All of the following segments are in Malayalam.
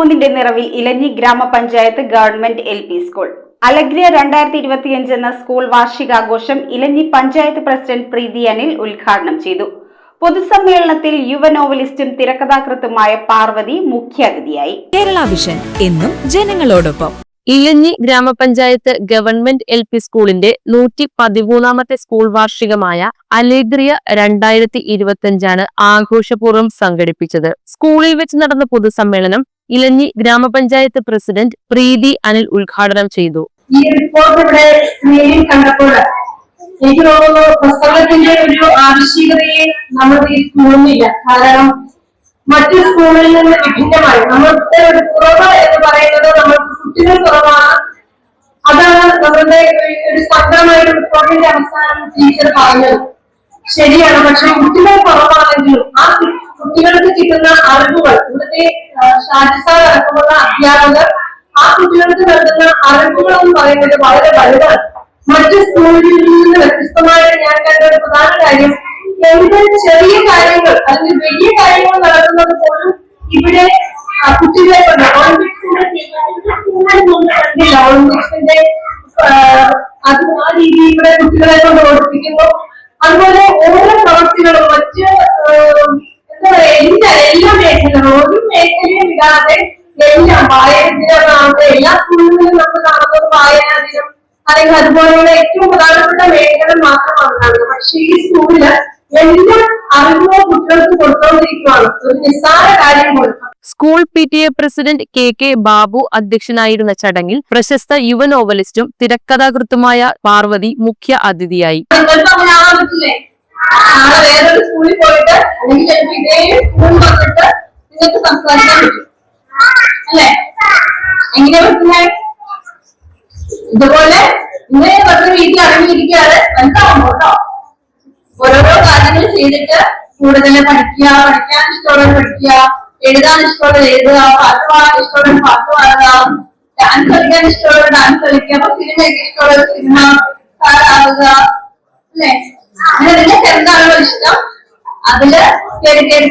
പതിമൂന്നിന്റെ നിറവിൽ ഇലഞ്ഞി ഗ്രാമപഞ്ചായത്ത് government L P school. Alegria രണ്ടായിരത്തി ഇരുപത്തിയഞ്ച് എന്ന സ്കൂൾ വാർഷികാഘോഷം ഇലഞ്ഞി പഞ്ചായത്ത് പ്രസിഡന്റ് പ്രീതി അനിൽ ഉദ്ഘാടനം ചെയ്തു. പൊതുസമ്മേളനത്തിൽ യുവ നോവലിസ്റ്റും തിരക്കഥാകൃത്തുമായ പാർവതി മുഖ്യാതിഥിയായി. കേരള വിഷൻ എന്നും ജനങ്ങളോടൊപ്പം. ഇലഞ്ഞി ഗ്രാമപഞ്ചായത്ത് ഗവൺമെന്റ് എൽ പി സ്കൂളിന്റെ നൂറ്റി പതിമൂന്നാമത്തെ സ്കൂൾ വാർഷികമായ അലേഗ്രിയ രണ്ടായിരത്തി ഇരുപത്തിയഞ്ചാണ് ആഘോഷപൂർവം സംഘടിപ്പിച്ചത്. സ്കൂളിൽ വെച്ച് നടന്ന പൊതുസമ്മേളനം ഇലഞ്ഞി ഗ്രാമപഞ്ചായത്ത് പ്രസിഡന്റ് പ്രീതി അനിൽ ഉദ്ഘാടനം ചെയ്തു. എനിക്ക് തോന്നുന്നു പുസ്തകത്തിന്റെ ഒരു ആവശ്യകതയെ നമ്മൾ തോന്നുന്നില്ല കാരണം മറ്റു സ്കൂളിൽ നിന്ന് വിഭിന്നമായി. നമ്മളുടെ ഒരു കുറവ് എന്ന് പറയുന്നത് നമ്മൾക്ക് കുട്ടികൾ കുറവാണ്. അതാണ് നമ്മളുടെ ഒരു- ഒരു സംഗ്രഹമായ റിപ്പോർട്ടിന്റെ അവസാനം ടീച്ചർ പറഞ്ഞത്. ശരിയാണ്. പക്ഷെ കുട്ടികൾ കുറവാണെങ്കിലും ആ കുട്ടികൾക്ക് കിട്ടുന്ന അറിവുകൾ ഇവിടുത്തെ അടക്കമുള്ള അധ്യാപകർ ആ കുട്ടികൾക്ക് നൽകുന്ന അറിവുകൾ പറയുന്നത് വളരെ വലുതാണ്. മറ്റ് സ്കൂളുകളിൽ നിന്ന് വ്യത്യസ്തമായിട്ട് ഞാൻ കണ്ട ഒരു പ്രധാന കാര്യം എന്ത് ചെറിയ കാര്യങ്ങൾ അല്ലെങ്കിൽ വലിയ കാര്യങ്ങൾ നടക്കുന്നത് പോലും ഇവിടെ കുട്ടികളെ അത് ആ രീതിയിൽ ഇവിടെ കുട്ടികളെ കൊണ്ട് ഓടിപ്പിക്കുന്നു അതുപോലെ ഓരോ പ്രവർത്തികളും മറ്റ് ഏഹ്, എന്താ പറയാ എല്ലാ എല്ലാ മേഖലയും ഇടാതെ എല്ലാം വായന ദിനമാകട്ടെ എല്ലാ സ്കൂളുകളിലും നമ്മൾ കാണുന്നത് വായനാ ദിനം അല്ലെങ്കിൽ അതുപോലെയുള്ള ഏറ്റവും പ്രധാനപ്പെട്ട മേഖലകൾ മാത്രമാണ് കാണുന്നത് പക്ഷേ ഈ സ്കൂളിൽ എല്ലാ അറിവോ കുട്ടികൾക്ക് കൊടുത്തുകൊണ്ടിരിക്കുകയാണ് ഒരു നിസ്സാര കാര്യം കൊടുക്കാം school P T A president K K Babu അധ്യക്ഷനായിരുന്ന ചടങ്ങിൽ പ്രശസ്ത യുവ നോവലിസ്റ്റും തിരക്കഥാകൃത്തുമായ പാർവതി മുഖ്യ അതിഥിയായി. വേറൊരു സ്കൂളിൽ പോയിട്ട് അല്ലെങ്കിൽ ഇതേ സ്കൂളിൽ വന്നിട്ട് നിങ്ങൾക്ക് സംസാരിക്കാൻ പറ്റും. അല്ലെ? എങ്ങനെയാ പറ്റുന്നേ? ഇതുപോലെ ഇങ്ങനെ വെറുതെ വീട്ടിൽ അടങ്ങിയിരിക്കാതെ മനസ്സിലാവുമ്പോ കേട്ടോ? ഓരോരോ കാര്യങ്ങൾ ചെയ്തിട്ട് കൂടുതൽ പഠിക്കുക പഠിക്കാൻ ഇഷ്ടമുള്ളത് പഠിക്കുക എഴുതാൻ ഇഷ്ടമുള്ളത് എഴുതുക പാട്ട് പാടാൻ ഇഷ്ടമുള്ളത് പാട്ട് പാടുക ഡാൻസ് കളിക്കാൻ ഇഷ്ടമുള്ളത് ഡാൻസ് കളിക്കുക അപ്പൊ സിനിമയൊക്കെ ഇഷ്ടമുള്ളത് സിനിമ താരാവുക അല്ലെ? അങ്ങനെ നിങ്ങൾക്ക് എന്താണോ ഇഷ്ടം? അതിൽ കയറി കയറി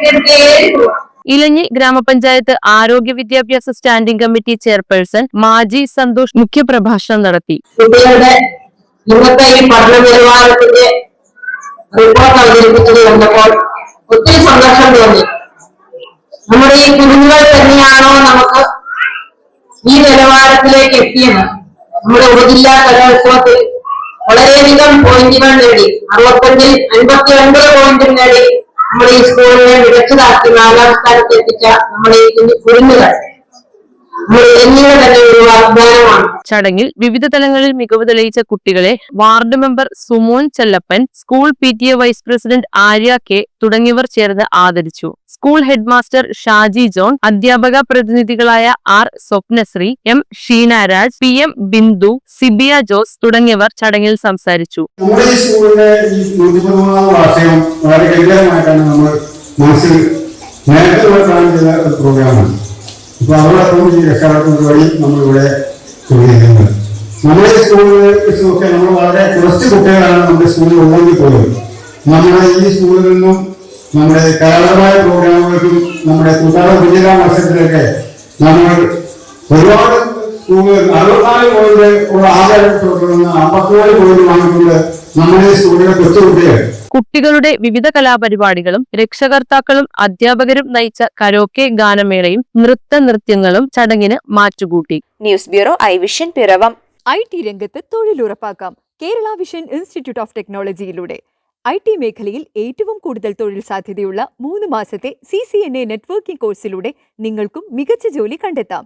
ഇലഞ്ഞി ഗ്രാമപഞ്ചായത്ത് ആരോഗ്യ വിദ്യാഭ്യാസ standing committee chairperson Maji Santhosh മുഖ്യപ്രഭാഷണം നടത്തി. കുട്ടികളുടെ ഇന്നത്തെ ഈ പഠന നിലവാരത്തിന്റെ റിപ്പോർട്ട് അവതരിപ്പിച്ചത് കണ്ടപ്പോൾ ഒത്തിരി സന്തോഷം തോന്നി. നമ്മുടെ ഈ കുഞ്ഞുങ്ങൾ തന്നെയാണോ നമുക്ക് ഈ നിലവാരത്തിലേക്ക് എത്തിയത്? നമ്മുടെ ഉപജില്ലാ കലോത്സവത്തിൽ വളരെയധികം പോയിന്റുകൾ നേടി. അറുപത്തഞ്ചിൽ അൻപത്തി ഒൻപത് പോയിന്റും നേടി. നമ്മുടെ ഈ സ്കൂളിനെ മികച്ചതാക്കി നാലാം സ്ഥാനത്ത് എത്തിച്ച നമ്മുടെ ഈ കുഞ്ഞു കുരുന്നുകൾ നമ്മുടെ ഇലഞ്ഞിയുടെ തന്നെ ഒരു വാഗ്ദാനമാണ് ചടങ്ങിൽ വിവിധ തലങ്ങളിൽ മികവ് തെളിയിച്ച കുട്ടികളെ ward member Sumon Chellappan school P T A vice president Arya K തുടങ്ങിയവർ ചേർന്ന് ആദരിച്ചു. സ്കൂൾ ഹെഡ്മാസ്റ്റർ ഷാജി ജോൺ അധ്യാപക പ്രതിനിധികളായ R Swapnasree M Sheenaraj P M Bindu Sibiya Jose തുടങ്ങിയവർ ചടങ്ങിൽ സംസാരിച്ചു. മനസ്സിൽ നേരത്തെ പ്രോഗ്രാമാണ്. അപ്പൊ അവരുടെ ഈ രക്ഷാകർത്തം വഴി നമ്മളിവിടെ ചെയ്യുന്നത് നമ്മുടെ ഈ സ്കൂളിൽ വെച്ചൊക്കെ നമ്മൾ വളരെ കുറച്ച് കുട്ടികളാണ് നമ്മുടെ സ്കൂളിൽ ഉള്ളെങ്കിൽ പോലും നമ്മുടെ ഈ സ്കൂളിൽ നിന്നും നമ്മുടെ കലാപരമായ പ്രോഗ്രാമുകൾക്കും നമ്മുടെ കൂട്ടാള വിജയ മത്സരത്തിലൊക്കെ നമ്മൾ ഒരുപാട് അറുപത്തിനാല് പോയിന്റ് ഉള്ള ആദായം തുടർന്ന് അമ്പത്തിനാല് പോയിന്റ് വാങ്ങിക്കൊണ്ട് നമ്മുടെ ഈ സ്കൂളിലെ കൊച്ചുകുട്ടികൾ. കുട്ടികളുടെ വിവിധ കലാപരിപാടികളും രക്ഷകർത്താക്കളും അധ്യാപകരും നയിച്ച കരോക്കെ ഗാനമേളയും നൃത്ത നൃത്യങ്ങളും ചടങ്ങിന് മാറ്റുകൂട്ടി. News bureau I vision Piravom. I T രംഗത്ത് തൊഴിലുറപ്പാക്കാം. കേരള വിഷൻ ഇൻസ്റ്റിറ്റ്യൂട്ട് ഓഫ് ടെക്നോളജിയിലൂടെ. ഐ ടി മേഖലയിൽ ഏറ്റവും കൂടുതൽ തൊഴിൽ സാധ്യതയുള്ള മൂന്ന് മാസത്തെ C C N A networking കോഴ്സിലൂടെ നിങ്ങൾക്കും മികച്ച ജോലി കണ്ടെത്താം.